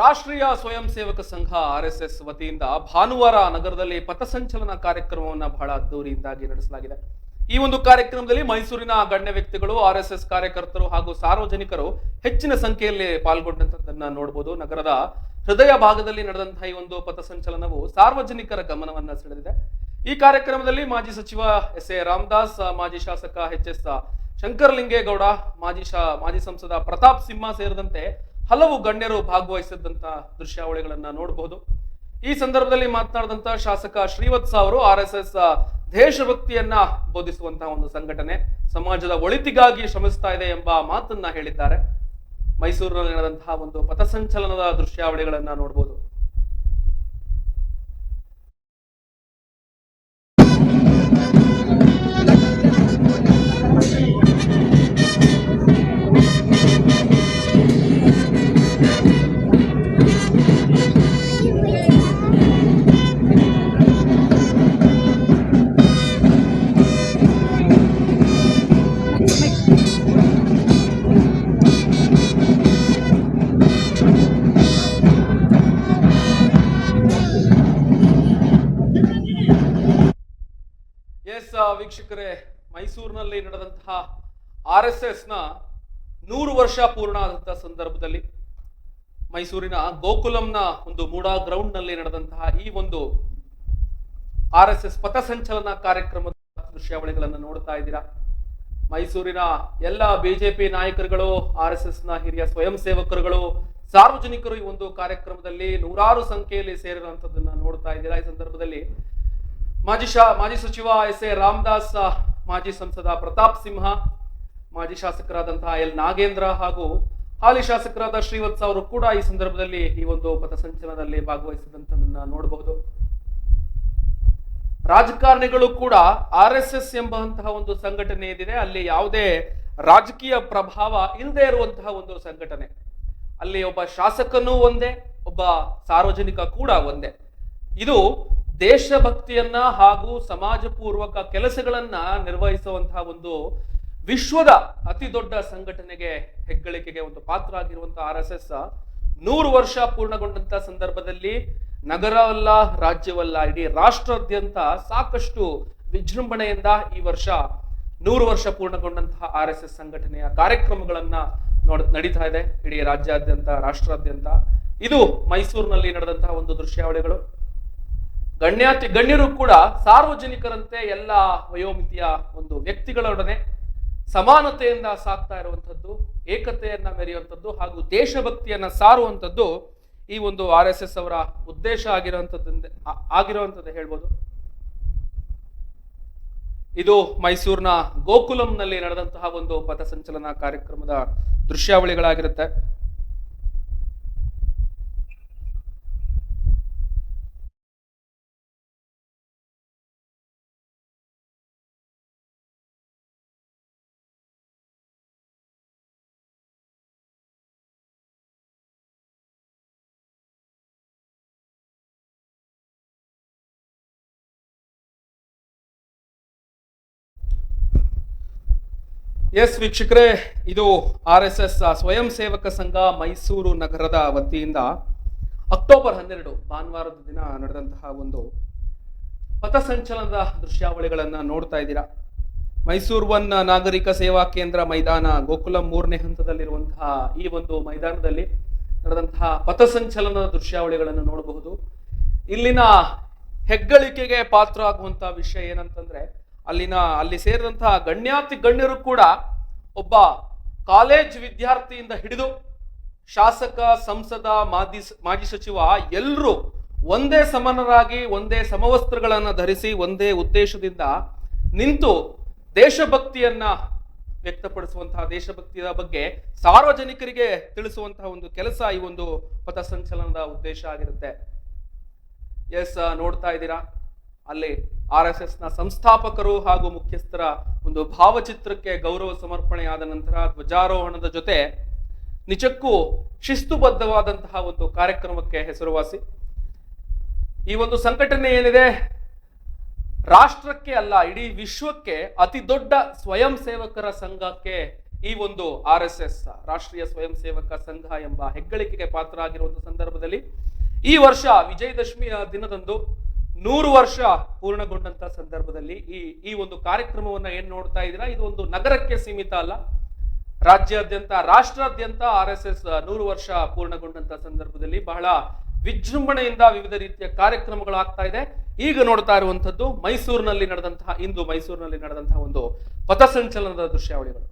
ರಾಷ್ಟ್ರೀಯ ಸ್ವಯಂ ಸೇವಕ ಸಂಘ ಆರ್ ಎಸ್ ಎಸ್ ವತಿಯಿಂದ ಭಾನುವಾರ ನಗರದಲ್ಲಿ ಪಥಸಂಚಲನ ಕಾರ್ಯಕ್ರಮವನ್ನು ಬಹಳ ಅದ್ದೂರಿಯಿಂದಾಗಿ ನಡೆಸಲಾಗಿದೆ. ಈ ಒಂದು ಕಾರ್ಯಕ್ರಮದಲ್ಲಿ ಮೈಸೂರಿನ ಗಣ್ಯ ವ್ಯಕ್ತಿಗಳು ಆರ್ ಎಸ್ ಕಾರ್ಯಕರ್ತರು ಹಾಗೂ ಸಾರ್ವಜನಿಕರು ಹೆಚ್ಚಿನ ಸಂಖ್ಯೆಯಲ್ಲಿ ಪಾಲ್ಗೊಂಡಂತದ್ದನ್ನ ನೋಡಬಹುದು ನಗರದ ಹೃದಯ ಭಾಗದಲ್ಲಿ ನಡೆದಂತಹ ಈ ಒಂದು ಪಥಸಂಚಲನವು ಸಾರ್ವಜನಿಕರ ಗಮನವನ್ನ ಸೆಳೆದಿದೆ. ಈ ಕಾರ್ಯಕ್ರಮದಲ್ಲಿ ಮಾಜಿ ಸಚಿವ ಎಸ್ ಎ ರಾಮದಾಸ್, ಮಾಜಿ ಶಾಸಕ ಎಚ್ ಎಸ್ ಶಂಕರಲಿಂಗೇಗೌಡ, ಮಾಜಿ ಶಾ, ಮಾಜಿ ಸಂಸದ ಪ್ರತಾಪ್ ಸಿಂಹ ಸೇರಿದಂತೆ ಹಲವು ಗಣ್ಯರು ಭಾಗವಹಿಸಿದ್ದಂತಹ ದೃಶ್ಯಾವಳಿಗಳನ್ನ ನೋಡಬಹುದು ಈ ಸಂದರ್ಭದಲ್ಲಿ ಮಾತನಾಡಿದಂತಹ ಶಾಸಕ ಶ್ರೀವತ್ಸ ಅವರು ಆರ್ ಎಸ್ ಎಸ್ ದೇಶಭಕ್ತಿಯನ್ನ ಬೋಧಿಸುವಂತಹ ಒಂದು ಸಂಘಟನೆ. ಸಮಾಜದ ಒಳಿತಿಗಾಗಿ ಶ್ರಮಿಸ್ತಾ ಇದೆ ಎಂಬ ಮಾತನ್ನ ಹೇಳಿದ್ದಾರೆ. ಮೈಸೂರಿನಲ್ಲಿ ನಡೆದಂತಹ ಒಂದು ಪಥಸಂಚಲನದ ದೃಶ್ಯಾವಳಿಗಳನ್ನ ನೋಡಬಹುದು ವೀಕ್ಷಕರೇ, ಮೈಸೂರಿನಲ್ಲಿ ನಡೆದಂತಹ ಆರ್ ಎಸ್ ಎಸ್ನ ನೂರು ವರ್ಷ ಪೂರ್ಣ ಆದಂತಹ ಸಂದರ್ಭದಲ್ಲಿ ಮೈಸೂರಿನ ಗೋಕುಲಂನ ಒಂದು ಮೂಡಾ ಗ್ರೌಂಡ್ನಲ್ಲಿ ನಡೆದಂತಹ ಈ ಒಂದು ಆರ್ ಎಸ್ ಎಸ್ ಪಥಸಂಚಲನ ಕಾರ್ಯಕ್ರಮದ ದೃಶ್ಯಾವಳಿಗಳನ್ನು ನೋಡ್ತಾ ಇದ್ದೀರಾ? ಮೈಸೂರಿನ ಎಲ್ಲ ಬಿಜೆಪಿ ನಾಯಕರುಗಳು, ಆರ್ ಎಸ್ ಎಸ್ನ ಹಿರಿಯ ಸ್ವಯಂ ಸೇವಕರುಗಳು, ಸಾರ್ವಜನಿಕರು ಈ ಒಂದು ಕಾರ್ಯಕ್ರಮದಲ್ಲಿ ನೂರಾರು ಸಂಖ್ಯೆಯಲ್ಲಿ ಸೇರಿರುವಂತದ್ದನ್ನ ನೋಡ್ತಾ ಇದ್ದೀರಾ? ಈ ಸಂದರ್ಭದಲ್ಲಿ ಮಾಜಿ ಶಾ, ಮಾಜಿ ಸಚಿವ ಎಸ್ ಎ ರಾಮದಾಸ್, ಮಾಜಿ ಸಂಸದ ಪ್ರತಾಪ್ ಸಿಂಹ, ಮಾಜಿ ಶಾಸಕರಾದಂತಹ ಎಲ್ ನಾಗೇಂದ್ರ ಹಾಗೂ ಹಾಲಿ ಶಾಸಕರಾದ ಶ್ರೀವತ್ಸ ಅವರು ಕೂಡ ಈ ಸಂದರ್ಭದಲ್ಲಿ ಈ ಒಂದು ಪಥಸಂಚಲನದಲ್ಲಿ ಭಾಗವಹಿಸಿದಂತದನ್ನ ನೋಡಬಹುದು. ರಾಜಕಾರಣಿಗಳು ಕೂಡ ಆರ್ ಎಸ್ ಎಸ್ ಎಂಬಂತಹ ಒಂದು ಸಂಘಟನೆ ಏನಿದೆ ಅಲ್ಲಿ ಯಾವುದೇ ರಾಜಕೀಯ ಪ್ರಭಾವ ಇಲ್ಲದೆ ಇರುವಂತಹ ಒಂದು ಸಂಘಟನೆ. ಅಲ್ಲಿ ಒಬ್ಬ ಶಾಸಕನೂ ಒಂದೇ, ಒಬ್ಬ ಸಾರ್ವಜನಿಕ ಕೂಡ ಒಂದೇ. ಇದು ದೇಶಭಕ್ತಿಯನ್ನ ಹಾಗೂ ಸಮಾಜ ಪೂರ್ವಕ ಕೆಲಸಗಳನ್ನ ನಿರ್ವಹಿಸುವಂತಹ ಒಂದು ವಿಶ್ವದ ಅತಿ ದೊಡ್ಡ ಸಂಘಟನೆಗೆ ಹೆಗ್ಗಳಿಕೆಗೆ ಒಂದು ಪಾತ್ರ ಆಗಿರುವಂತಹ ಆರ್ ಎಸ್ ಎಸ್ ನೂರು ವರ್ಷ ಪೂರ್ಣಗೊಂಡಂತ ಸಂದರ್ಭದಲ್ಲಿ ನಗರವಲ್ಲ, ರಾಜ್ಯವಲ್ಲ, ಇಡೀ ರಾಷ್ಟ್ರಾದ್ಯಂತ ಸಾಕಷ್ಟು ವಿಜೃಂಭಣೆಯಿಂದ ಈ ವರ್ಷ ನೂರು ವರ್ಷ ಪೂರ್ಣಗೊಂಡಂತಹ ಆರ್ ಎಸ್ ಎಸ್ ಸಂಘಟನೆಯ ಕಾರ್ಯಕ್ರಮಗಳನ್ನ ನೋಡ್, ನಡೀತಾ ಇದೆ. ಇಡೀ ರಾಜ್ಯಾದ್ಯಂತ, ರಾಷ್ಟ್ರಾದ್ಯಂತ. ಇದು ಮೈಸೂರಿನಲ್ಲಿ ನಡೆದಂತಹ ಒಂದು ದೃಶ್ಯಾವಳಿಗಳು. ಗಣ್ಯಾತಿ ಗಣ್ಯರು ಕೂಡ ಸಾರ್ವಜನಿಕರಂತೆ ಎಲ್ಲ ವಯೋಮಿತಿಯ ಒಂದು ವ್ಯಕ್ತಿಗಳೊಡನೆ ಸಮಾನತೆಯಿಂದ ಸಾಕ್ತಾ ಇರುವಂಥದ್ದು, ಏಕತೆಯನ್ನ ಮೆರೆಯುವಂಥದ್ದು ಹಾಗೂ ದೇಶಭಕ್ತಿಯನ್ನ ಸಾರುವಂಥದ್ದು ಈ ಒಂದು ಆರ್ ಎಸ್ ಎಸ್ ಅವರ ಉದ್ದೇಶ ಆಗಿರುವಂಥದ್ದು ಆಗಿರುವಂಥದ್ದು ಹೇಳ್ಬೋದು. ಇದು ಮೈಸೂರಿನ ಗೋಕುಲಂನಲ್ಲಿ ನಡೆದಂತಹ ಒಂದು ಪಥಸಂಚಲನ ಕಾರ್ಯಕ್ರಮದ ದೃಶ್ಯಾವಳಿಗಳಾಗಿರುತ್ತೆ. ಎಸ್ ವೀಕ್ಷಕರೇ, ಇದು ಆರ್ ಎಸ್ ಎಸ್ ಸ್ವಯಂ ಸೇವಕ ಸಂಘ ಮೈಸೂರು ನಗರದ ವತಿಯಿಂದ ಅಕ್ಟೋಬರ್ ಹನ್ನೆರಡು ಭಾನುವಾರದ ದಿನ ನಡೆದಂತಹ ಒಂದು ಪಥಸಂಚಲನದ ದೃಶ್ಯಾವಳಿಗಳನ್ನು ನೋಡ್ತಾ ಇದ್ದೀರಾ. ಮೈಸೂರು ಒನ್ ನಾಗರಿಕ ಸೇವಾ ಕೇಂದ್ರ ಮೈದಾನ ಗೋಕುಲಂ ಮೂರನೇ ಹಂತದಲ್ಲಿರುವಂತಹ ಈ ಒಂದು ಮೈದಾನದಲ್ಲಿ ನಡೆದಂತಹ ಪಥಸಂಚಲನದ ದೃಶ್ಯಾವಳಿಗಳನ್ನು ನೋಡಬಹುದು. ಇಲ್ಲಿನ ಹೆಗ್ಗಳಿಕೆಗೆ ಪಾತ್ರ ಆಗುವಂತಹ ವಿಷಯ ಏನಂತಂದ್ರೆ ಅಲ್ಲಿನ, ಅಲ್ಲಿ ಸೇರಿದಂತಹ ಗಣ್ಯಾತಿ ಗಣ್ಯರು ಕೂಡ ಒಬ್ಬ ಕಾಲೇಜ್ ವಿದ್ಯಾರ್ಥಿಯಿಂದ ಹಿಡಿದು ಶಾಸಕ, ಸಂಸದ, ಮಾಜಿ ಮಾಜಿ ಸಚಿವ ಎಲ್ಲರೂ ಒಂದೇ ಸಮನರಾಗಿ, ಒಂದೇ ಸಮವಸ್ತ್ರಗಳನ್ನು ಧರಿಸಿ, ಒಂದೇ ಉದ್ದೇಶದಿಂದ ನಿಂತು ದೇಶಭಕ್ತಿಯನ್ನ ವ್ಯಕ್ತಪಡಿಸುವಂತಹ, ದೇಶಭಕ್ತಿಯ ಬಗ್ಗೆ ಸಾರ್ವಜನಿಕರಿಗೆ ತಿಳಿಸುವಂತಹ ಒಂದು ಕೆಲಸ ಈ ಒಂದು ಪಥಸಂಚಲನದ ಉದ್ದೇಶ ಆಗಿರುತ್ತೆ. ಎಸ್, ನೋಡ್ತಾ ಇದ್ದೀರಾ? ಅಲ್ಲಿ ಆರ್ ಎಸ್ ಎಸ್ನ ಸಂಸ್ಥಾಪಕರು ಹಾಗೂ ಮುಖ್ಯಸ್ಥರ ಒಂದು ಭಾವಚಿತ್ರಕ್ಕೆ ಗೌರವ ಸಮರ್ಪಣೆಯಾದ ನಂತರ ಧ್ವಜಾರೋಹಣದ ಜೊತೆ ನಿಜಕ್ಕೂ ಶಿಸ್ತುಬದ್ಧವಾದಂತಹ ಒಂದು ಕಾರ್ಯಕ್ರಮಕ್ಕೆ ಹೆಸರುವಾಸಿ. ಈ ಒಂದು ಸಂಘಟನೆ ಏನಿದೆ? ರಾಷ್ಟ್ರಕ್ಕೆ ಅಲ್ಲ, ಇಡೀ ವಿಶ್ವಕ್ಕೆ ಅತಿ ದೊಡ್ಡ ಸ್ವಯಂ ಸೇವಕರ ಸಂಘಕ್ಕೆ ಈ ಒಂದು ಆರ್ ಎಸ್ ಎಸ್ ರಾಷ್ಟ್ರೀಯ ಸ್ವಯಂ ಸೇವಕ ಸಂಘ ಎಂಬ ಹೆಗ್ಗಳಿಕೆಗೆ ಪಾತ್ರ ಆಗಿರುವಂತಹ ಸಂದರ್ಭದಲ್ಲಿ ಈ ವರ್ಷ ವಿಜಯದಶಮಿಯ ದಿನದಂದು ನೂರು ವರ್ಷ ಪೂರ್ಣಗೊಂಡಂತ ಸಂದರ್ಭದಲ್ಲಿ ಈ ಈ ಒಂದು ಕಾರ್ಯಕ್ರಮವನ್ನ ಏನ್ ನೋಡ್ತಾ ಇದ್ದೀರಾ? ಇದು ಒಂದು ನಗರಕ್ಕೆ ಸೀಮಿತ ಅಲ್ಲ. ರಾಜ್ಯಾದ್ಯಂತ, ರಾಷ್ಟ್ರಾದ್ಯಂತ ಆರ್ ಎಸ್ ಎಸ್ ನೂರು ವರ್ಷ ಪೂರ್ಣಗೊಂಡಂತ ಸಂದರ್ಭದಲ್ಲಿ ಬಹಳ ವಿಜೃಂಭಣೆಯಿಂದ ವಿವಿಧ ರೀತಿಯ ಕಾರ್ಯಕ್ರಮಗಳು ಆಗ್ತಾ ಇದೆ. ಈಗ ನೋಡ್ತಾ ಇರುವಂತದ್ದು ಮೈಸೂರಿನಲ್ಲಿ ನಡೆದಂತಹ, ಇಂದು ಮೈಸೂರಿನಲ್ಲಿ ನಡೆದಂತಹ ಒಂದು ಪಥಸಂಚಲನದ ದೃಶ್ಯಾವಳಿಗಳು.